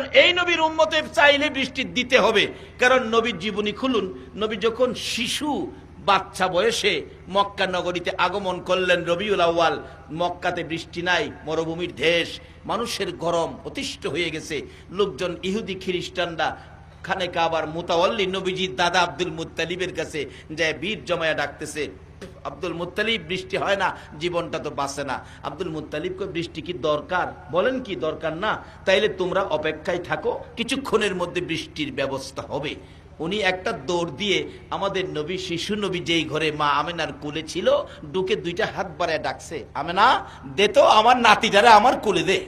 কারণ এই নবীর উম্মতে চাইলে বৃষ্টি দিতে হবে। কারণ নবীর জীবনী খুলুন। নবী যখন শিশু, বাচ্চা বয়সে মক্কা নগরীতে আগমন করলেন রবিউল আউয়াল, মক্কাতে বৃষ্টি নাই, মরুভূমির দেশ, মানুষের গরম অতিষ্ঠ হয়ে গেছে। লোকজন ইহুদি, খ্রিস্টানরা, খানে কাবার মুতাওয়াল্লি নবীজির দাদা আব্দুল মুত্তালিবের কাছে যে বীর জমায়া ডাকতেছে আব্দুল মুত্তালিব বৃষ্টি হয় না, জীবনটা তো বাঁচে না। আব্দুল মুত্তালিবকে বৃষ্টি কি দরকার? বলেন কি দরকার না? তাইলে তোমরা অপেক্ষায় থাকো, কিছুক্ষণের মধ্যে বৃষ্টির ব্যবস্থা হবে। উনি একটা দৌড় দিয়ে আমাদের নবী, শিশু নবী যেই ঘরে মা আমেনার কোলে ছিল ডুকে দুইটা হাত বাড়ায় ডাকছে, আমেনা, দে তো আমার নাতিটারে আমার কোলে দে।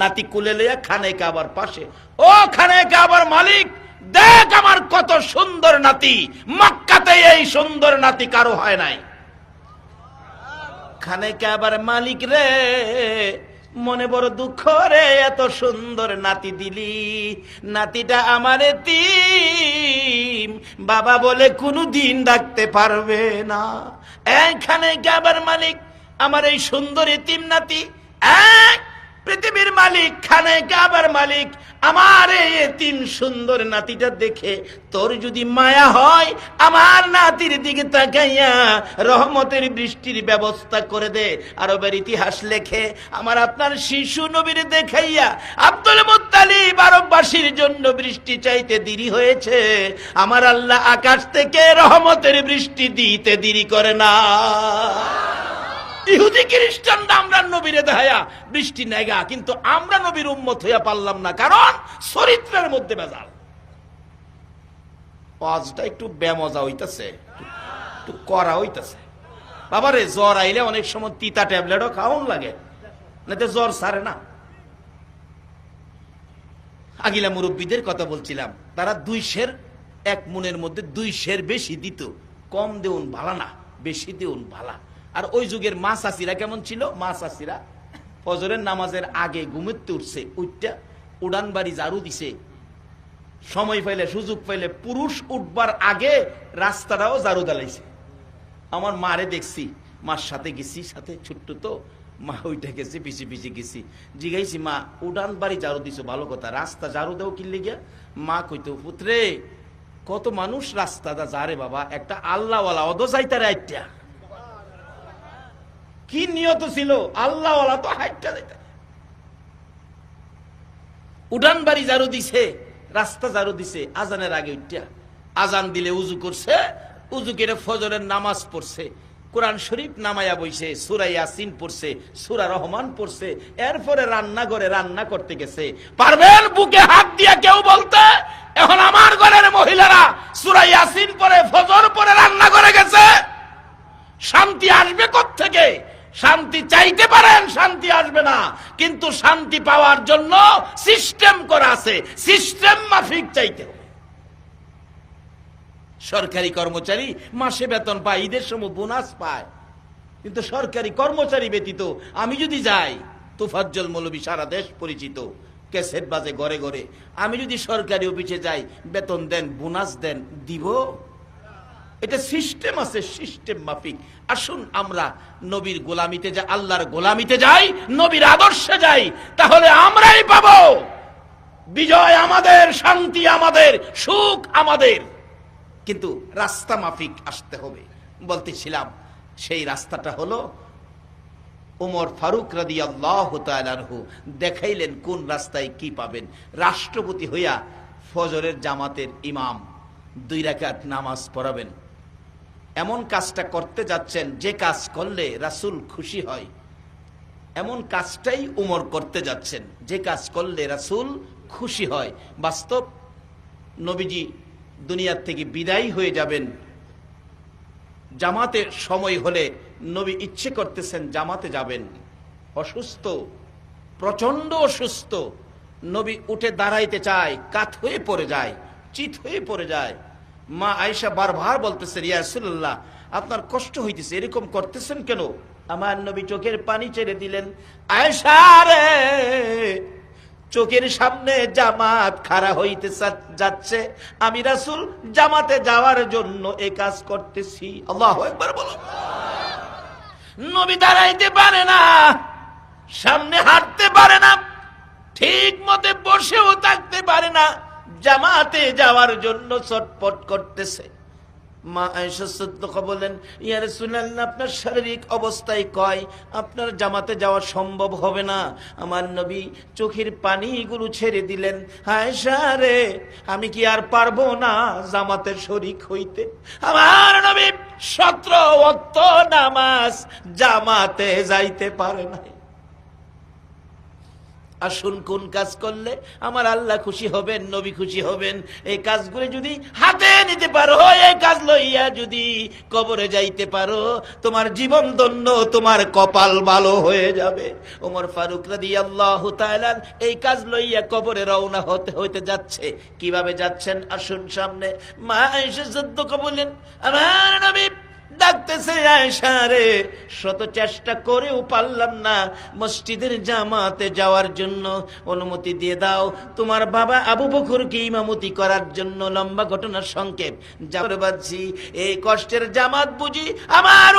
নাতি কুলে লইয়া খানে কাবার পাশে, ও খানে কাবার মালিক দেখ আমার কত সুন্দর নাতি। মক্কাতে এই সুন্দর নাতি কারও হয় নাই। খানে কাবার মালিক রে, মনে বড় দুঃখ রে, এত সুন্দর নাতি দিলি। নাতিটা আমার তিম বাবা বলে কোনো দিন ডাকতে পারবে না। এইখানে আবার মালিক, আমার এই সুন্দর এতিম নাতি, এক পৃথিবীর মালিক খানে কাবার মালিক, আমার এই তিন সুন্দর নাতিটা দেখে তোর যদি মায়া হয়, আমার নাতির দিকে তাকাইয়া রহমতের বৃষ্টির ব্যবস্থা করে দে। আরবের ইতিহাস লেখে, আমার আপনার শিশু নবীর দেখাইয়া আব্দুল মুত্তালিব আরববাসীর জন্য বৃষ্টি চাইতে দেরি হয়েছে। আমার আল্লাহ আকাশ থেকে রহমতের বৃষ্টি দিতে দেরি করে না। ইহুদি খ্রিস্টানরা আমরা নবীরে দেখায়া বৃষ্টি নেগা, কিন্তু আমরা নবীর উম্মত হইয়া পারলাম না, কারণ চরিত্রের মধ্যে বেজাল। ওয়াজটা একটু বেমজা হইতাছে, একটু করা হইতাছে। বাবারে, জ্বর আইলে অনেক সময় তিতা ট্যাবলেটও খাওয়ান লাগে না জ্বর সারে না। আগিলা মুরব্বীদের কথা বলছিলাম, তারা দুই শের, এক মনের মধ্যে দুই শের বেশি দিত, কম দেউন ভালা না, বেশি দেউন ভালা। আর ওই যুগের মা চাষিরা কেমন ছিল? মা চাষিরা ফজরের নামাজের আগে ঘুমেতে উঠছে উঠটা উড়ান বাড়ি ঝাড়ু দিছে। সময় পাইলে, সুযোগ পাইলে পুরুষ উঠবার আগে রাস্তাটাও ঝাড়ু দালাইছে আমার মারে দেখছি, মার সাথে গেছি, সাথে ছোট্ট তো, মা ওইটা গেছে পিছিয়ে পিছিয়ে গেছি। জিগাইছি, মা, উড়ান বাড়ি ঝাড়ু দিছো, ভালো কথা, রাস্তা ঝাড়ু দেও কিনলে গিয়া? মা কইতো, পুত্রে, কত মানুষ রাস্তাটা যারে বাবা, একটা আল্লাহওয়ালা অদ যাইতারে আইটা কি নিয়ত ছিল? আল্লাহওয়ালা তো হাইটটা যাইতা উড়ান বাড়ি ঝাড়ু দিছে, রাস্তা ঝাড়ু দিছে, আজানের আগে উঠটা আজান দিলে উজু করছে, উজু করে ফজরের নামাজ পড়ছে। কোরআন শরীফ নামায়া বইছে, সুরা ইয়াসিন পড়ছে, সুরা রহমান পড়ছে, এরপরে রান্না করে রান্না করতে গেছে। পারবেন বুকে হাত দিয়া কেউ বলতে? এখন আমার ঘরের মহিলারা সুরা ইয়াসিন পরে ফজর পরে রান্না করে গেছে। শান্তি আসবে থেকে শান্তি চাইতে পারেন, শান্তি আসবে না। কিন্তু শান্তি পাওয়ার জন্য সিস্টেম করা আছে। সিস্টেম মাফিক চাইতে হবে। সরকারি কর্মচারী মাসে বেতন পায়, ঈদের সময় বোনাস পায়। কিন্তু সরকারি কর্মচারী ব্যতীত আমি যদি যাই, তোফাজ্জল মৌলবী সারা দেশ পরিচিত ক্যাসেট বাজে ঘরে ঘরে। আমি যদি সরকারি অফিসে যাই, বেতন দেন, বোনাস দেন, দিব? এটা সিস্টেম আছে, সিস্টেম মাফিক। আসুন আমরা নবীর গোলামিতে যাই, আল্লাহর গোলামিতে যাই, নবীর আদর্শে যাই, তাহলে আমরাই পাবো। বিজয় আমাদের, শান্তি আমাদের, সুখ আমাদের। কিন্তু রাস্তা মাফিক আসতে হবে। বলতেছিলাম, সেই রাস্তাটা হলো ওমর ফারুক রাদি আল্লাহ দেখাইলেন কোন রাস্তায় কি পাবেন। রাষ্ট্রপতি হইয়া ফজরের জামাতের ইমাম দুই রাকাত নামাজ পড়াবেন। এমন কাজটা করতে যাচ্ছেন, যে কাজ করলে রাসূল খুশি হয়। এমন কাজটাই উমর করতে যাচ্ছেন, যে কাজ করলে রাসূল খুশি হয়। বাস্তব নবীজি দুনিয়ার থেকে বিদায়ী হয়ে যাবেন। জামাতের সময় হলে নবী ইচ্ছে করতেছেন জামাতে যাবেন। অসুস্থ প্রচণ্ড অসুস্থ, নবী উঠে দাঁড়াইতে চায়, কাত হয়ে পড়ে যায়, চিত হয়ে পড়ে যায়। মা আয়েশা বারবার বলতেছে রিয়াসুল্লাহ আপনার কষ্ট হইতেছে, এরকম করতেছেন কেন? আমার নবী চোখের পানি ছেড়ে দিলেন, আয়েশা রে, চোখের সামনে জামাত খাড়া হইতে যাচ্ছে, আমি রাসুল জামাতে যাওয়ার জন্য এ কাজ করতেছি। আল্লাহ একবার বলো। নবী দাঁড়াইতে পারে না, সামনে হাঁটতে পারে না, ঠিক মতে বসেও থাকতে পারে না। জামাতে যাওয়ার জন্য চটপট করতেছে। মা আপনার শারীরিক অবস্থায় কয়? আপনার জামাতে যাওয়া সম্ভব হবে না। আমার নবী চোখের পানিগুলো ছেড়ে দিলেন, আয়েশা রে, আমি কি আর পারব না জামাতে শরিক হইতে? আমার নবী সতেরো নামাজ জামাতে যাইতে পারে নাই। আসুন, কোন কাজ করলে আমার আল্লাহ খুশি হবেন, নবী খুশি হবেন? এই কাজগুলি যদি হাতে নিতে পারো, এই কাজ লইয়া যদি কবরে যাইতে পারো, তোমার জীবন দন্য তোমার কপাল ভালো হয়ে যাবে। ওমর ফারুক রাদি আল্লাহ এই কাজ লইয়া কবরে রওনা হতে, হইতে যাচ্ছে। কীভাবে যাচ্ছেন? আসুন সামনে। মা এসে বললেন, আমার নবী ডাকতেছে আয়সা রে শত চেষ্টা করেও পারলাম না মসজিদের জামাতে যাওয়ার জন্য। অনুমতি দিয়ে দাও, তোমার বাবা আবু বকরকে ইমামতি করার জন্য লম্বা ঘটনার সংক্ষেপ। এই কষ্টের জামাত বুঝি আমার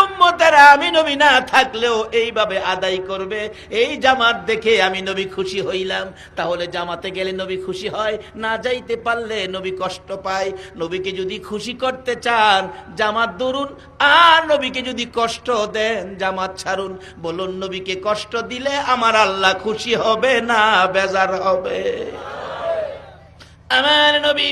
আমি নবী না থাকলেও এইভাবে আদায় করবে। এই জামাত দেখে আমি নবী খুশি হইলাম। তাহলে জামাতে গেলে নবী খুশি হয়, না যাইতে পারলে নবী কষ্ট পায়। নবীকে যদি খুশি করতে চান, জামাত ধরুন আর নবীকে যদি কষ্ট দেন, জামাত ছাড়ুন। বলুন, নবীকে কষ্ট দিলে আমার আল্লাহ খুশি হবে না, বেজার হবে? আমার নবী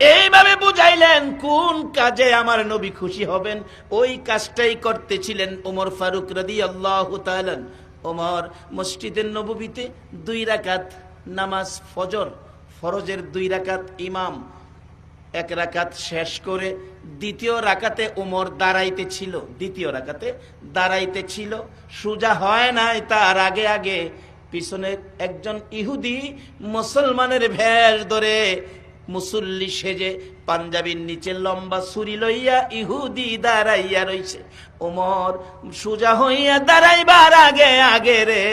এইভাবে বুঝাইলেন, কোন কাজে আমার নবী খুশি হবেন? ওই কাজটাই করতেছিলেন ওমর ফারুক রাদি আল্লাহ ওমর মসজিদের নবীতে দুই রাকাত নামাজ, ফজর, ফরজের দুই রাকাত ইমাম এক রাকাত শেষ করে দ্বিতীয় রাকাতে উমর দাঁড়াইতে ছিল, দ্বিতীয় রাকাতে দাঁড়াইতে ছিল। সুজা হয় নাই তার আগে আগে। পিছনের একজন ইহুদি মুসলমানের ভেষ ধরে মুসল্লি সেজে পাঞ্জাবির নিচে লম্বা ছুরি লইয়া ইহুদি দাঁড়াইয়া রইছে। ওমর সুজা হইয়া দাঁড়াইবার আগে আগে রে,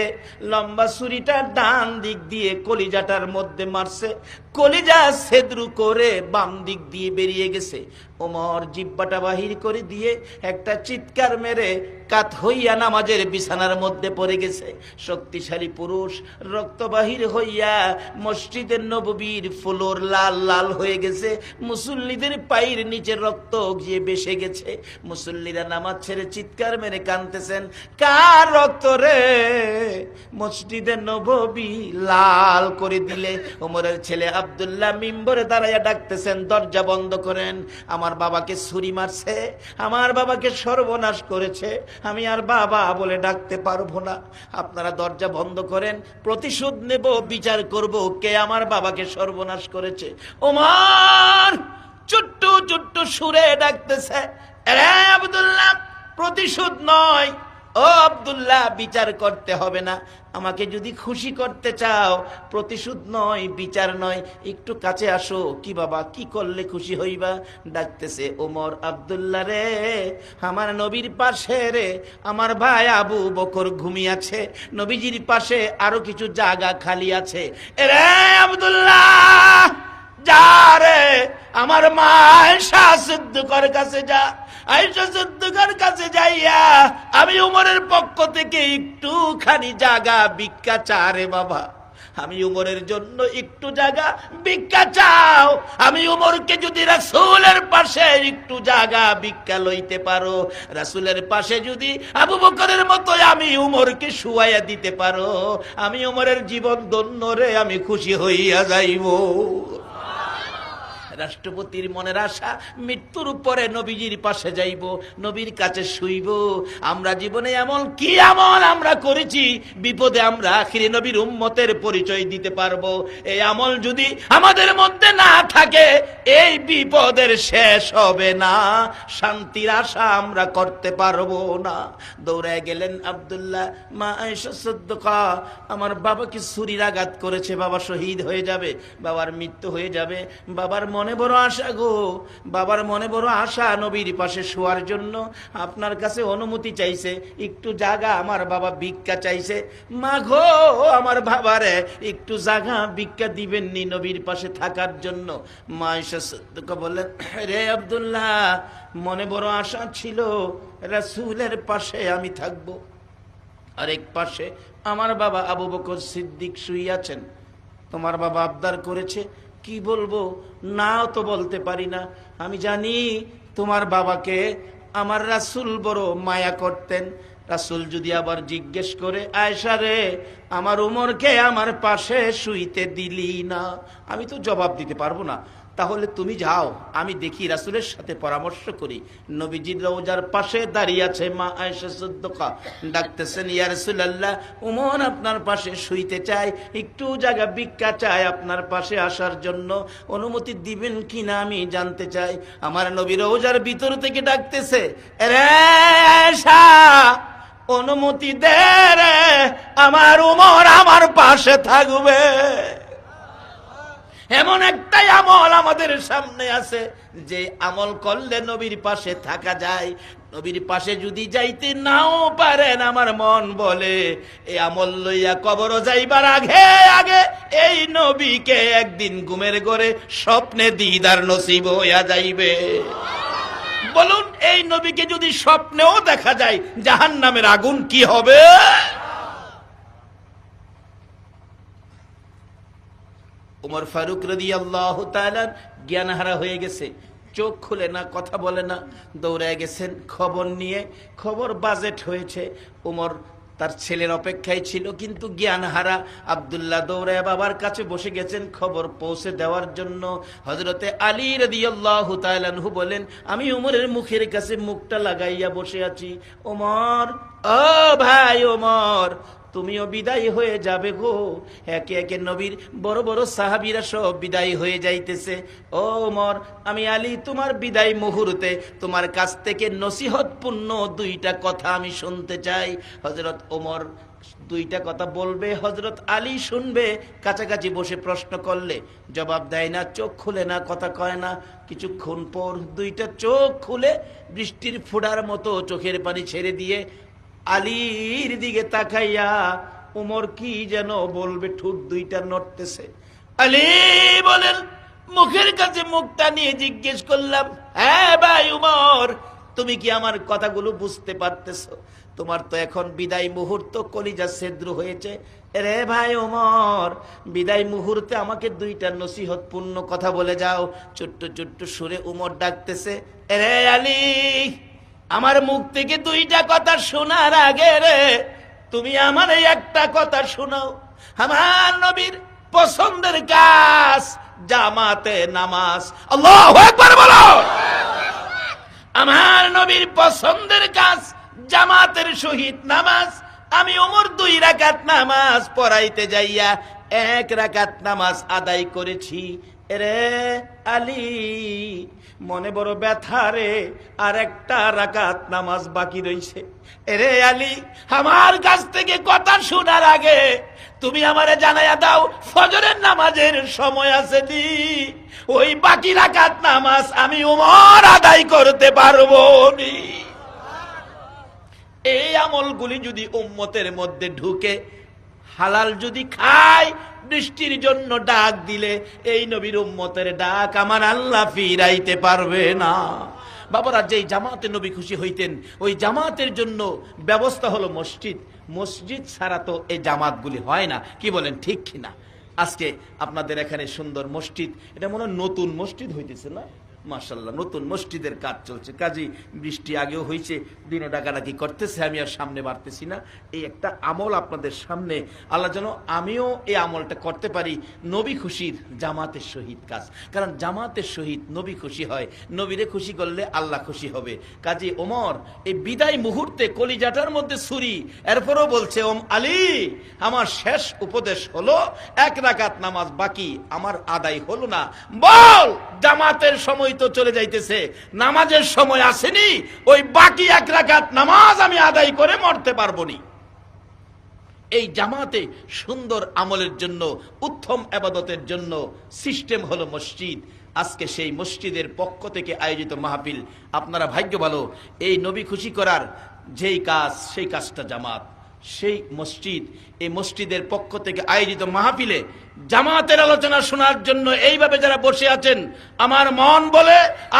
লম্বা ছুরিটা ডান দিক দিয়ে কলিজাটার মধ্যে মারছে। কলিজা সেদ্রু করে বাম দিক দিয়ে বেরিয়ে গেছে। ওমর জিব্বাটা বাহির করে দিয়ে একটা চিৎকার মেরে কাত হইয়া নামাজের বিছানার মধ্যে পড়ে গেছে। শক্তিশালী পুরুষ রক্ত বাহির হইয়া মসজিদের নববীর ফ্লোর লাল লাল হয়ে গেছে। মুসল্লিদের পায়ের নিচে রক্ত গিয়ে বেসে গেছে, মুসল্লিরা নামাজ ছেড়ে চিৎকার মেরে কানতেছেন কার রক্ত রে? মসজিদের নববী লাল করে দিলে, ওমরের ছেলে আব্দুল্লাহ মিম্বরে দাঁড়াইয়া ডাকতেছেন, দরজা বন্ধ করেন, আমার বাবাকে ছুরি মারছে, আমার বাবাকে সর্বনাশ করেছে, আমি আর বাবা বলে ডাকতে পারব না। আপনারা দরজা বন্ধ করেন, প্রতিশোধ নেব, বিচার করব, কে আমার বাবাকে সর্বনাশ করেছে? ওমর! চুট্টু চুট্টু সুরে ডাকতেছে, "এরে আব্দুল্লাহ, প্রতিশোধ নয়। ও আব্দুল্লাহ, বিচার করতে হবে না। আমাকে যদি খুশি করতে চাও, প্রতিশোধ নয়, বিচার নয়। একটু কাছে আসো। কি বাবা, কি করলে খুশি হইবা? ডাকতেছে ওমর আব্দুল্লাহ রে, আমার নবীর পাশে রে, আমার ভাই আবু বকর ঘুমিয়াছে নবীজির পাশে আরও কিছু জায়গা খালি আছে। রে আব্দুল্লাহ! যা রে, আমার মা আয়েশা সিদ্দিকার কাছে যা, আয়েশা সিদ্দিকার কাছে যাইয়া আমি উমরের পক্ষ থেকে একটুখানি জায়গা ভিক্ষা চা রে বাবা। আমি উমরের জন্য একটু জায়গা ভিক্ষা চাও। আমি উমরকে যদি রাসূলের পাশে একটু জায়গা ভিক্ষা লইতে পারো, রাসূলের পাশে যদি আবু বকরের মতো আমি উমরকে শুয়াইয়া দিতে পারো, আমি উমরের জীবন ধন্য রে, আমি খুশি হইয়া যাইব। রাষ্ট্রপতির মনের আশা মৃত্যুর পরে নবীজির পাশে যাইব, নবীর কাছে শুইব। আমরা জীবনে এমন কি আমল আমরা করেছি, বিপদে আমরা আখিরি নবীর উম্মতের পরিচয় দিতে পারব। এই আমল যদি আমাদের মধ্যে না থাকে, এই বিপদের শেষ হবে না। শান্তির আশা আমরা করতে পারব না। দৌড়ায় গেলেন আব্দুল্লাহ, মা সদ্দকা, আমার বাবাকে ছুরির আঘাত করেছে? বাবা শহীদ হয়ে যাবে, বাবার মৃত্যু হয়ে যাবে, বাবার মনে বড় আশা গো। বাবার মনে বড় আশা নবীর পাশে শোয়ার জন্য। আপনার কাছে অনুমতি চাইছে, একটু জাগা, আমার বাবা ভিক্ষা চাইছে। মা গো, আমার বাবারে একটু জাগা, ভিক্ষা দিবেননি নবীর পাশে থাকার জন্য। মা সদ্দকা বললেন, রে আব্দুল্লাহ, মনে বড় আশা ছিল, রাসুলের পাশে আমি থাকব। আরেক পাশে আমার বাবা আবু বকর সিদ্দিক শুই আছেন তোমার বাবা আবদার করেছে কি বলব? নাও তো বলতে পারি না। আমি জানি তোমার বাবাকে আমার রাসুল বড় মায়া করতেন। রাসুল যদি আবার জিজ্ঞেস করে আয়সা রে, আমার উমরকে আমার পাশে শুইতে দিলি না? আমি তো জবাব দিতে পারব না। তাহলে তুমি যাও, আমি দেখি রাসুলের সাথে পরামর্শ করি। নবীজির রোজার পাশে দাঁড়িয়ে আছে, মা সদ্দকা ডাকতেছেন, ইয়া রাসূলুল্লাহ, উমর আপনার পাশে শুইতে চায় একটু জায়গা ভিক্ষা চায় আপনার পাশে আসার জন্য, অনুমতি দিবেন কিনা আমি জানতে চাই। আমার নবী রোজার ভিতর থেকে ডাকতেছে রে অনুমতি দে রে, আমার উমর আমার পাশে থাকবে। এমন একটাই আমল আমাদের সামনে আছে, যে আমল করলে নবীর পাশে থাকা যায়। নবীর পাশে যদি যাইতে নাও পারেন, আমার মন বলে, এ আমল লইয়া কবর যাইবার আগে আগে এই নবীকে একদিন ঘুমের ঘরে স্বপ্নে দিদার নসিব হইয়া যাইবে। বলুন, এই নবীকে যদি স্বপ্নেও দেখা যায় জাহান নামের আগুন কি হবে? উমর ফারুক রদি আল্লাহ জ্ঞান হারা হয়ে গেছে। চোখ খুলে না, কথা বলে না দৌড়ে গেছেন, খবর নিয়ে, খবর বাজেট হয়েছে। উমর তার ছেলের অপেক্ষায় ছিল, কিন্তু জ্ঞান হারা আবদুল্লাহ দৌড়ায় বাবার কাছে বসে গেছেন, খবর পৌঁছে দেওয়ার জন্য। হজরতে আলী রদিয়াল্লাহু তাআলাহু বলেন, আমি উমরের মুখের কাছে মুখটা লাগাইয়া বসে আছি। ওমর ও ভাই ওমর তুমিও বিদায় হয়ে যাবে গো। একে একে নবীর বড় বড় সাহাবিরা সব বিদায় হয়ে যাইতেছে। ও মর আমি আলী, তোমার বিদায় মুহূর্তে তোমার কাছ থেকে নসিহতপূর্ণ দুইটা কথা আমি শুনতে চাই। হজরত ওমর দুইটা কথা বলবে হজরত আলী শুনবে, কাছাকাছি বসে প্রশ্ন করলে জবাব দেয় না, চোখ খুলে না, কথা কয় না। কিছুক্ষণ পর দুইটা চোখ খুলে বৃষ্টির ফোড়ার মতো চোখের পানি ছেড়ে দিয়ে আলীর দিকে তাকাইয়া উমর কি যেন বলবে, ঠোঁট দুইটা নড়তেছে। আলী বলেন, মুখের কাছে মুখটা নিয়ে জিজ্ঞেস করলাম হ্যাঁ ভাই উমর, তুমি কি আমার কথাগুলো বুঝতে পারতেছো? তোমার তো এখন বিদায় মুহূর্ত, কলিজা সেদ্র হয়েছে। রে ভাই ওমর বিদায় মুহূর্তে আমাকে দুইটা নসিহত পূর্ণ কথা বলে যাও। ছোট্ট ছোট্ট সুরে উমর ডাকতেছে রে আলী আমার মুখ থেকে দুইটা কথা শোনার আগে রে, তুমি আমার একটা কথা শোনাও। আমার নবীর পছন্দের কাজ জামাতে নামাজ। আল্লাহ বলো! আমার নবীর পছন্দের কাজ জামাতের সহিত নামাজ। আমি ওমর দুই রাকাত নামাজ পড়াইতে যাইয়া এক রাকাত নামাজ আদায় করেছি। রে আলী মনে বড় ব্যথা রে, আর একটা রাকাত নামাজ বাকি রইছে। রে আলী, আমার কাছ থেকে কথা শোনার আগে তুমি আমারে জানাইয়া দাও, ফজরের নামাজের সময় আছে দি ওই বাকি রাকাত নামাজ আমি উমর আদায় করতে পারব এই আমলগুলি যদি উম্মতের মধ্যে ঢুকে, হালাল যদি খায় বৃষ্টির জন্য ডাক দিলে এই নবীর উম্মতের ডাক আমার আল্লাহ ফিরাইতে পারবে না। বাবারা, যেই জামাতের নবী খুশি হইতেন, ওই জামাতের জন্য ব্যবস্থা হলো মসজিদ। মসজিদ ছাড়া তো এই জামাতগুলি হয় না। কি বলেন, ঠিক কিনা? আজকে আপনাদের এখানে সুন্দর মসজিদ। এটা মনে নতুন মসজিদ হইতেছে না? মাসাল্লাহ নতুন মসজিদের কাজ চলছে। কাজী, বৃষ্টি আগেও হয়েছে দিনে ডাকাডাকি করতেছে, আমি আর সামনে বাড়তেছি না। এই একটা আমল আপনাদের সামনে। আল্লাহ যেন আমিও এই আমলটা করতে পারি। নবী খুশির জামাতের সহিত কাজ। কারণ জামাতের সহিত নবী খুশি হয়, নবীরে খুশি করলে আল্লাহ খুশি হবে। কাজী ওমর, এই বিদায় মুহূর্তে কলিজাটার মধ্যে ছুরি, এরপরও বলছে, ওম আলী, আমার শেষ উপদেশ হলো, এক রাকাত নামাজ বাকি, আমার আদায় হলো না। বল, জামাতের সময় তো চলে যাইতেছে। নামাজের সময় আসেনি, ওই বাকি এক রাকাত নামাজ আমি আদায় করে মরতে পারব নি এই জামাতে সুন্দর আমলের জন্য, উত্তম আবাদতের জন্য সিস্টেম হলো মসজিদ। আজকে সেই মসজিদের পক্ষ থেকে আয়োজিত মাহফিল। আপনারা ভাগ্য ভালো, এই নবী খুশি করার যেই কাজ, সেই কাজটা জামাত। সেই মসজিদ, এই মসজিদের পক্ষ থেকে আয়োজিত মাহফিলে জামাতের আলোচনা শোনার জন্য এইভাবে যারা বসে আছেন, আমার মন বলে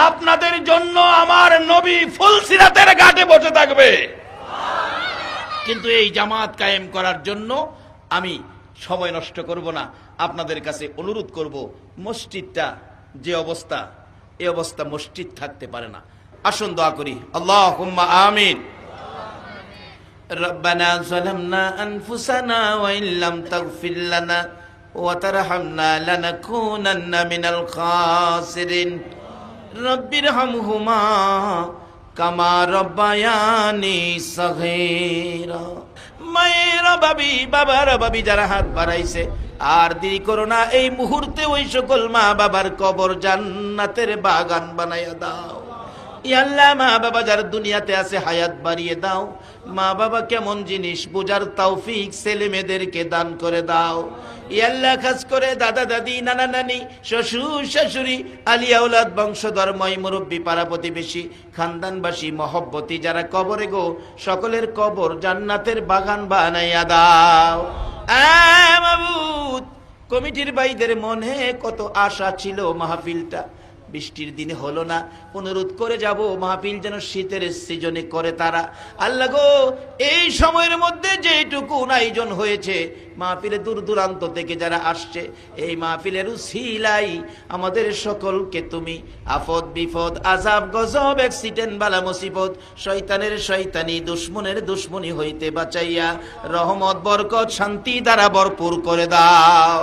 আপনাদের জন্য আমার নবী ফুলসিরাতের ঘাটে বসে থাকবে। কিন্তু এই জামাত কায়েম করার জন্য আমি সময় নষ্ট করব না, আপনাদের কাছে অনুরোধ করব, মসজিদটা যে অবস্থা এই অবস্থা মসজিদ থাকতে পারে না। আসুন দোয়া করি আল্লাহ আমিন। ربنا ظلمنا أنفسنا وإن لم تغفر لنا وترحمنا لنكونن من الخاسرين رب ارحمهما كما ربياني صغيرا মায়েরা বাবি বাবার বাবি যারা হাত বাড়াইছে আর দেরি করো না এই মুহূর্তে ওই সকল মা বাবার কবর জান্নাতের বাগান বানাইয়া দাও ইয়াল্লাহ মা বাবা যারা দুনিয়াতে আছে, হায়াত বাড়িয়ে দাও। মা বাবা কেমন জিনিস, বোঝার তৌফিক ছেলে মেয়েদেরকে দান করে দাও। ইয়াল্লাহ খাস করে দাদা, দাদি, নানা, নানি, শ্বশুর, শাশুড়ি আলিয়া উলাদ বংশধর, ময়, মুরব্বী, পাড়া প্রতিবেশী, খানদানবাসী, মহব্বতী, যারা কবরে গো, সকলের কবর জান্নাতের বাগান বানাইয়া দাও। কমিটির ভাইদের মনে কত আশা ছিল মাহফিলটা। বৃষ্টির দিনে হলো না। অনুরোধ করে যাব, মাহফিল যেন শীতের সিজনে করে তারা। আল্লাহ গো, এই সময়ের মধ্যে যেটুকু আয়োজন হয়েছে, মাহফিলে দূর দূরান্ত থেকে যারা আসছে, এই মাহফিলের সিলাই আমাদের সকলকে তুমি। আফদ বিপদ আজাব গজব, অ্যাক্সিডেন্ট, বালা মুসিবত, শয়তানের শয়তানি, দুশ্মনের দুশ্মনী হইতে বাঁচাইয়া, রহমত, বরকত, শান্তি দ্বারা ভরপুর করে দাও।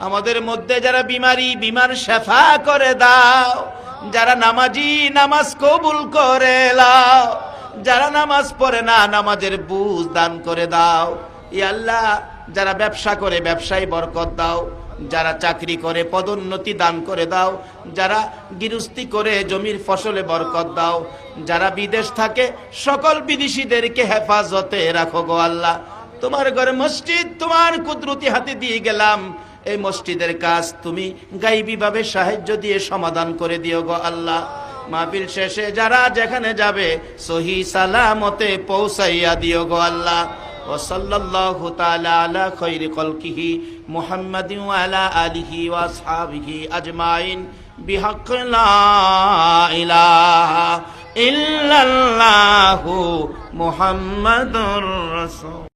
আমাদের মধ্যে যারা বিমারি বিমার শেফা করে দাও। যারা নামাজি, নামাজ কবুল করে লাও। যারা নামাজ পড়ে না, নামাজের বুঝ দান করে দাও। ই আল্লাহ, যারা ব্যবসা করে, ব্যবসায় বরকত দাও। যারা চাকরি করে, পদোন্নতি দান করে দাও। যারা গৃহস্থী করে, জমির ফসলে বরকত দাও। যারা বিদেশ থাকে, সকল বিদেশিদেরকে হেফাজতে রাখো গো আল্লাহ। তোমার ঘরে মসজিদ, তোমার কুদরতি হাতে দিয়ে গেলাম। এই মসজিদের কাজ তুমি গাইবি ভাবে সাহায্য দিয়ে সমাধান করে দিও গো আল্লাহ মাহফিল শেষে যারা যেখানে যাবে সহি সালামতে পৌঁছাইয়া দিও গো আল্লাহ وصلى الله تعالى على خير خلقه محمد وعلى آله وأصحابه أجمعين بحق لا إله إلا الله محمد رسول